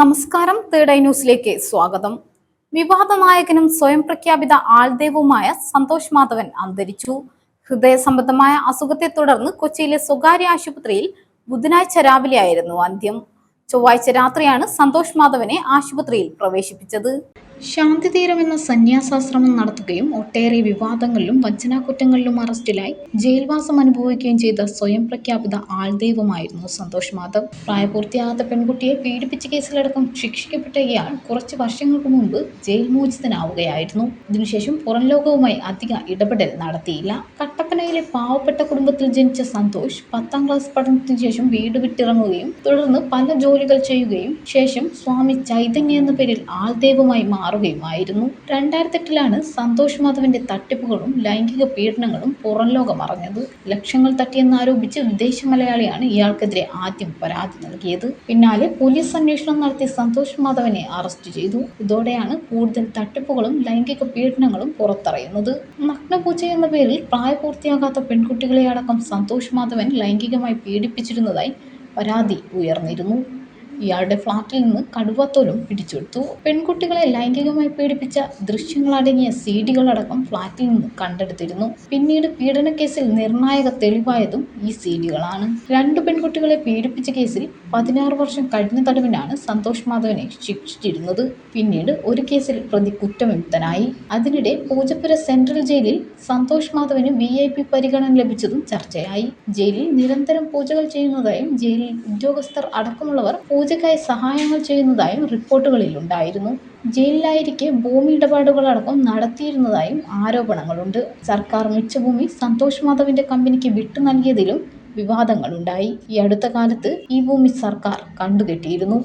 നമസ്കാരം. Third eye ന്യൂസിലേക്ക് സ്വാഗതം. വിവാദ നായകനും സ്വയം പ്രഖ്യാപിത ആൾദേവുമായ സന്തോഷ് മാധവൻ അന്തരിച്ചു. ഹൃദയ സംബന്ധമായ അസുഖത്തെ തുടർന്ന് കൊച്ചിയിലെ സ്വകാര്യ ആശുപത്രിയിൽ ബുധനാഴ്ച രാവിലെയായിരുന്നു അന്ത്യം. ചൊവ്വാഴ്ച രാത്രിയാണ് സന്തോഷ് മാധവനെ ആശുപത്രിയിൽ പ്രവേശിപ്പിച്ചത്. ശാന്തിതീരം എന്ന സന്യാസാശ്രമം നടത്തുകയും ഒട്ടേറെ വിവാദങ്ങളിലും വഞ്ചനാകുറ്റങ്ങളിലും അറസ്റ്റിലായി ജയിൽവാസം അനുഭവിക്കുകയും ചെയ്ത സ്വയം പ്രഖ്യാപിത ആൾദൈവമായിരുന്നു സന്തോഷ് മാധവ്. പ്രായപൂർത്തിയാകാത്ത പെൺകുട്ടിയെ പീഡിപ്പിച്ച കേസിലടക്കം ശിക്ഷിക്കപ്പെട്ട ഇയാൾ കുറച്ച് വർഷങ്ങൾക്ക് മുമ്പ് ജയിൽ മോചിതനാവുകയായിരുന്നു. ഇതിനുശേഷം പുറം ലോകവുമായി അധിക ഇടപെടൽ നടത്തിയില്ല. കട്ടപ്പനയിലെ പാവപ്പെട്ട കുടുംബത്തിൽ ജനിച്ച സന്തോഷ് പത്താം ക്ലാസ് പഠനത്തിന് ശേഷം വീട് വിട്ടിറങ്ങുകയും തുടർന്ന് പല ജോലികൾ ചെയ്യുകയും ശേഷം സ്വാമി ചൈതന്യ എന്ന പേരിൽ ആൾദൈവമായി മാറുകയുമായിരുന്നു. രണ്ടായിരത്തെട്ടിലാണ് സന്തോഷ് മാധവന്റെ തട്ടിപ്പുകളും ലൈംഗിക പീഡനങ്ങളും പുറം ലോകം അറിഞ്ഞത്. ലക്ഷങ്ങൾ തട്ടിയെന്നാരോപിച്ച് വിദേശ മലയാളിയാണ് ഇയാൾക്കെതിരെ ആദ്യം പരാതി നൽകിയത്. പിന്നാലെ പോലീസ് അന്വേഷണം നടത്തി സന്തോഷ് മാധവനെ അറസ്റ്റ് ചെയ്തു. ഇതോടെയാണ് കൂടുതൽ തട്ടിപ്പുകളും ലൈംഗിക പീഡനങ്ങളും പുറത്തറിയുന്നത്. നഗ്നപൂജ എന്ന പേരിൽ പ്രായപൂർത്തിയാകാത്ത പെൺകുട്ടികളെ അടക്കം സന്തോഷ് മാധവൻ ലൈംഗികമായി പീഡിപ്പിച്ചിരുന്നതായി പരാതി ഉയർന്നിരുന്നു. ഇയാളുടെ ഫ്ളാറ്റിൽ നിന്ന് കടുവത്തോലും പിടിച്ചെടുത്തു. പെൺകുട്ടികളെ ലൈംഗികമായി പീഡിപ്പിച്ച ദൃശ്യങ്ങളടങ്ങിയ സി ഡികളടക്കം ഫ്ളാറ്റിൽ നിന്ന് കണ്ടെടുത്തിരുന്നു. പിന്നീട് പീഡനക്കേസിൽ നിർണായക തെളിവായതും ഈ സി ഡികളാണ് രണ്ടു പെൺകുട്ടികളെ പീഡിപ്പിച്ച കേസിൽ പതിനാറ് വർഷം കഴിഞ്ഞ തടവിനാണ് സന്തോഷ് മാധവനെ ശിക്ഷിച്ചിരുന്നത്. പിന്നീട് ഒരു കേസിൽ പ്രതി കുറ്റവിമുക്തനായി. അതിനിടെ പൂജപ്പുര സെൻട്രൽ ജയിലിൽ സന്തോഷ് മാധവന് വി ഐ പി പരിഗണന ലഭിച്ചതും ചർച്ചയായി. ജയിലിൽ നിരന്തരം പൂജകൾ ചെയ്യുന്നതായും ജയിലിൽ ഉദ്യോഗസ്ഥർ അടക്കമുള്ളവർ പൂജയ്ക്കായി സഹായങ്ങൾ ചെയ്യുന്നതായും റിപ്പോർട്ടുകളിൽ ഉണ്ടായിരുന്നു ജയിലിലായിരിക്കെ ഭൂമി ഇടപാടുകളടക്കം നടത്തിയിരുന്നതായും ആരോപണങ്ങളുണ്ട്. സർക്കാർ മിച്ചഭൂമി സന്തോഷ് മാധവിന്റെ കമ്പനിക്ക് വിട്ടു നൽകിയതിലും വിവാദങ്ങളുണ്ടായി. ഈ അടുത്ത കാലത്ത് ഈ ഭൂമി സർക്കാർ കണ്ടുകെട്ടിയിരുന്നു.